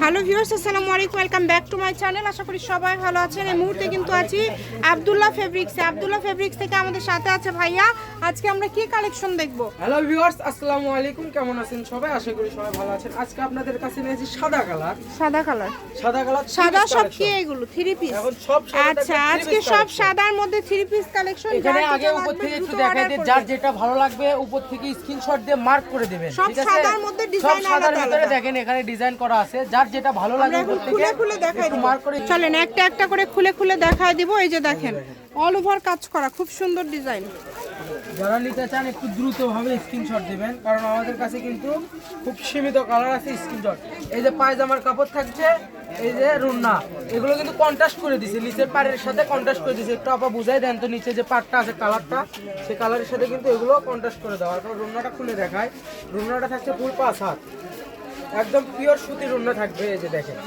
Hello viewers আসসালামু আলাইকুম welcome back to my channel. আশা করি সবাই ভালো আছেন। এই মুহূর্তে কিন্তু আছি আব্দুল্লাহ ফেব্রিক্সে। আব্দুল্লাহ ফেব্রিক্স থেকে আমাদের সাথে আছে ভাইয়া। আজকে আমরা কি কালেকশন দেখব? হ্যালো ভিউয়ার্স আসসালামু আলাইকুম। কেমন আছেন সবাই? আশা করি সবাই ভালো আছেন। আজকে আপনাদের কাছে নিয়েছি সাদা কালার। সাদা কালার। সাদা কালার সাদা সব কি এগুলো? থ্রি পিস এখন সব আচ্ছা আজকে সব সাদার মধ্যে থ্রি পিস কালেকশন এখানে আগে উপর থেকে একটু দেখাই দিই যার যেটা ভালো লাগবে উপর থেকে স্ক্রিনশট দিয়ে মার্ক করে দিবেন সব ঠিক আছে? সাদার মধ্যে সব সাদার আলাদা। দেখেন এখানে ডিজাইন করা আছে। যার যেটা ভালো এখন খুলে খুলে দেখাই দিব। চলেন একটা একটা করে খুলে খুলে দেখাই দিব। এই যে দেখেন অল ওভার কাজ করা খুব সুন্দর ডিজাইন যারা নিতে চান একটু দ্রুত ভাবে স্ক্রিনশট দিবেন কারণ আমাদের কাছে কিন্তু খুব সীমিত কালার আছে স্ক্রিনশট এই যে পায়জামার কাপড় থাকছে এই যে রুন্না এগুলো কিন্তু কন্ট্রাস্ট করে দিছে। নিচের পাড়ের সাথে কন্ট্রাস্ট করে দিছে। একটু আপা বুঝাই দেন তো নিচে যে পাড়টা আছে কালারটা সেই কালারের সাথে কিন্তু এগুলো কন্ট্রাস্ট করে দেওয়া। কারণ রুন্নাটা খুলে দেখায় রুন্নাটা থাকছে ফুল পাঁচ হাত। একদম পিওর সুতি রুন্না থাকবে এই যে দেখেন।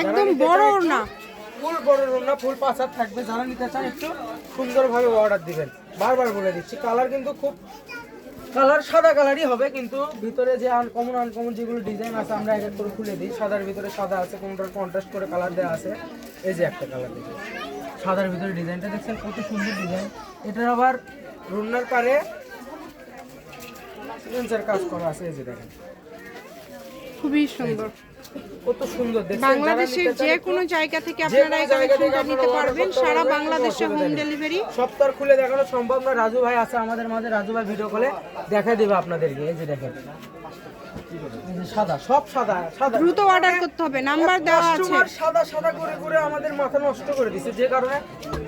একদম বড় না ফুল বড় রুন্না ফুল পাঁচ থাকবে। যারা নিতে চান একটু সুন্দরভাবে অর্ডার দিবেন। বারবার বলে দিচ্ছি কালার কিন্তু খুব কালার সাদা কালারই হবে কিন্তু ভিতরে যে আনকমন আনকমন যেগুলো ডিজাইন আছে আমরা এক এক করে খুলে দিই। সাদার ভিতরে সাদা আছে কোনটার কন্ট্রাস্ট করে কালার দেওয়া আছে। এই যে একটা কালার দেখুন। সাদার ভিতরে ডিজাইনটা দেখছেন কত সুন্দর ডিজাইন এটার আবার রুনার পারে কাজ করা আছে এই যে দেখেন। খুবই সুন্দর। কত সুন্দর বাংলাদেশের যে কোনো জায়গা থেকে আপনারা এই কালেকশনটা নিতে পারবেন। সারা বাংলাদেশে হোম ডেলিভারি সপ্তাহ খুলে দেখানো সম্ভব না। রাজু ভাই আছে আমাদের মাঝে রাজু ভাই ভিডিও কলে দেখাই দেবে আপনাদেরকে। এই যে দেখেন। সাদা সব সাদা সাদা। দ্রুত অর্ডার করতে হবে নাম্বার দেওয়া আছে। সাদা সাদা করে করে আমাদের মাথা নষ্ট করে দিছে যে কারণে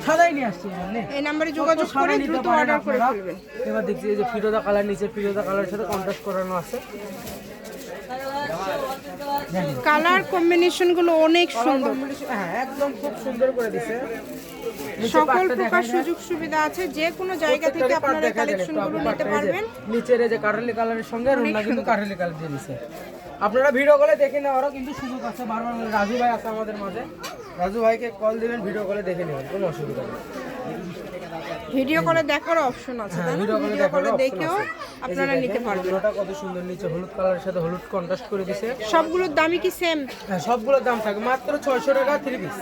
সাদাই নিয়ে আসছে এখানে এই নাম্বারে যোগাযোগ করে দ্রুত অর্ডার করে ফেলবেন এবার দেখছি এই যে ফিরোজা কালার নিচে ফিরোজা কালারের সাথে কন্ট্রাস্ট করানো আছে। কালার কম্বিনেশনগুলো অনেক সুন্দর। হ্যাঁ একদম খুব সুন্দর করে দিছে। সকল প্রকার সুযোগ সুবিধা আছে যে কোনো জায়গা থেকে আপনারা কালেকশনগুলো নিতে পারবেন। নিচের যে কারলি কালারের সঙ্গে রুনা কিন্তু কারলি কালার দিয়ে দিছে। আপনারা ভিডিও কলে দেখে নেওয়ারও কিন্তু সুযোগ আছে। বারবার রাজু ভাই আছে আমাদের মাঝে। রাজু ভাইকে কল দিবেন ভিডিও কলে দেখে নেবেন কোনো অসুবিধা নেই। ভিডিও কলে দেখার অপশন আছে তাই না? ভিডিও দেখারও দেখেও আপনারা নিতে পারবেন। রুন্নাটা কত সুন্দর নিচে হলুদ কালারের সাথে হলুদ কন্ট্রাস্ট করে দিছে। সবগুলোর দামই কি সেম হ্যাঁ সবগুলোর দাম থাকে। মাত্র ছয়শো টাকা থ্রি পিস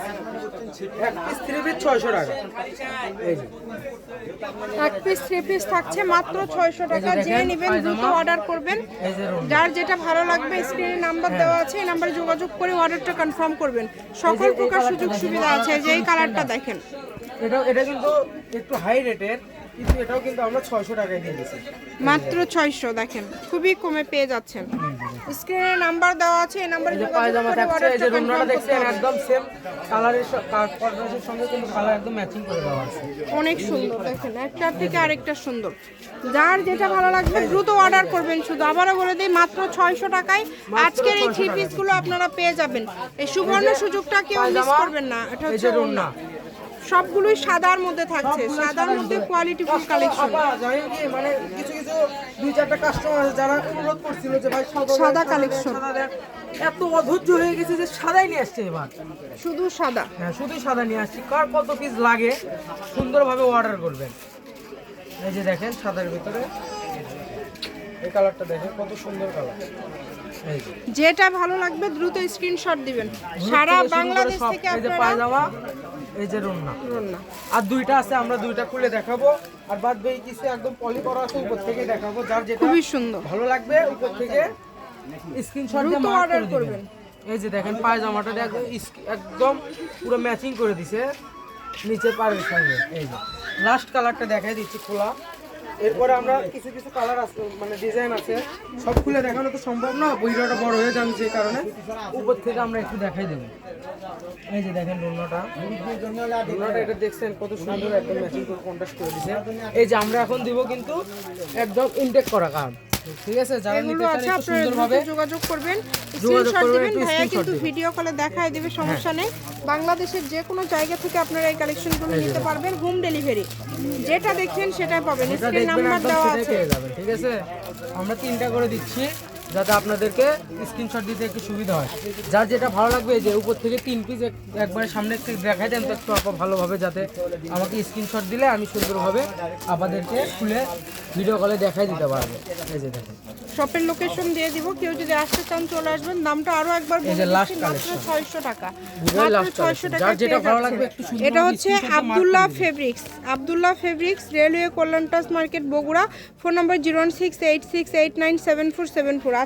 এক পিস থ্রি পিস ছয়শো টাকা। এই যে। এক পিস থ্রি পিস থাকছে মাত্র ছয়শো টাকা। যে নেবেন দ্রুত অর্ডার করবেন। যার যেটা ভালো লাগবে স্ক্রিনে নাম্বার হ্যাঁ। দেওয়া আছে এই নাম্বারে যোগাযোগ করে অর্ডারটা কনফার্ম করবেন। সকল প্রকার সুযোগ সুবিধা আছে যে এই কালারটা দেখেন। এটা এটা কিন্তু একটু হাই রেটের কিন্তু এটাও কিন্তু আমরা ছয়শো টাকায় দিয়ে দিচ্ছি মাত্র ছয়শো দেখেন খুবই কমে পেয়ে যাচ্ছেন। স্ক্রিনে নাম্বার দেওয়া আছে এই নাম্বারে পায়জামা থাকছে এই যে রুমনাটা দেখছেন একদম সেম কালারের কন্ট্রাস্টের সঙ্গে কিন্তু কালার একদম ম্যাচিং করে দেওয়া আছে। অনেক সুন্দর দেখেন একটার থেকে আরেকটা সুন্দর। যার যেটা ভালো লাগবে দ্রুত অর্ডার করবেন শুধু। আবারও বলে দিই মাত্র ছয়শো টাকায় আজকের এই থ্রি পিসগুলো আপনারা পেয়ে যাবেন। এই সুবর্ণ সুযোগটা কেউ মিস করবেন না এটা হচ্ছে যে রুন্না সবগুলোই সাদার মধ্যে থাকছে সাদার মধ্যে কোয়ালিটি ফুল কালেকশন জানেন কি? মানে কিছু কিছু দুই চারটা কাস্টমার যারা অনুরোধ করছিল যে ভাই সাদা দেন। এত অধৈর্য হয়ে গেছে যে সাদাই নিয়ে আসছে এবার। শুধু সাদা। হ্যাঁ শুধুই সাদা নিয়ে আসছি। কার কত পিস লাগে সুন্দরভাবে অর্ডার করবেন। এই যে দেখেন সাদার ভিতরে। এই কালারটা দেখেন কত সুন্দর কালার যেটা ভালো লাগবে দ্রুত স্ক্রিনশট দিবেন। সারা বাংলাদেশ থেকে আপনারা পায়জামা। এই যে রুন্না। না আর দুইটা আছে আমরা দুইটা খুলে দেখাবো। আর বাদ বাকি কিছু একদম পলি করা আছে উপর থেকে দেখাবো। যার যেটা খুবই সুন্দর। ভালো লাগবে উপর থেকে স্ক্রিনশট দিয়ে মার্ক করে করবেন। এই যে দেখেন পায়জামাটা একদম একদম পুরো ম্যাচিং করে দিছে। নিচে পাড়ের সঙ্গে এই যে। লাস্ট কালারটা দেখাই দিচ্ছি খোলা। এরপরে আমরা কিছু কিছু কালার আছে মানে ডিজাইন আছে। সব খুলে দেখানো তো সম্ভব না ভিডিওটা বড় হয়ে যাবে যে কারণে। উপর থেকে আমরা একটু দেখাই দেবো। এই যে দেখেন রুনাটা রুনাটা এটা দেখছেন কত সুন্দর একদম ম্যাচিং করে কন্ট্রাস্ট করে দিছে। এই যে আমরা এখন দিব কিন্তু একদম ইনটেক করা কার্ড ঠিক আছে যারা নিতে চান একটু সুন্দরভাবে যোগাযোগ করবেন স্ক্রিনশট দিবেন ভাইয়া কিন্তু ভিডিও কলে দেখায় দিবে সমস্যা নেই। বাংলাদেশের যে কোনো জায়গা থেকে আপনারা এই কালেকশনগুলো নিতে পারবেন হোম ডেলিভারি যেটা দেখছেন সেটাই পাবেন স্ক্রিন নাম্বার দেওয়া আছে। ঠিক আছে? আমরা তিনটা করে দিচ্ছি। যাতে আপনাদেরকে স্ক্রিনশট দিতে একটু সুবিধা হয়। যার যেটা ভালো লাগবে যে উপর থেকে তিন পিস একবারে সামনে থেকে দেখাই দেন তো একটু ভালোভাবে যাতে আমাকে স্ক্রিনশট দিলে আমি সুন্দরভাবে আপনাদেরকে খুলে ভিডিও কলে দেখাই দিতে পারব। এই যে দেখেন। শপের লোকেশন দিয়ে দিব কেউ যদি আসতে চান চলে আসবেন। দামটা আরও একবার বলে লাস্ট মাত্র 600 টাকা। মাত্র 600 টাকা যেটা ভালো লাগবে একটু সুন্দর এটা হচ্ছে Abdullah fabrics Abdullah fabrics railway কল্যাণটাস market Bogura phone number 01686897474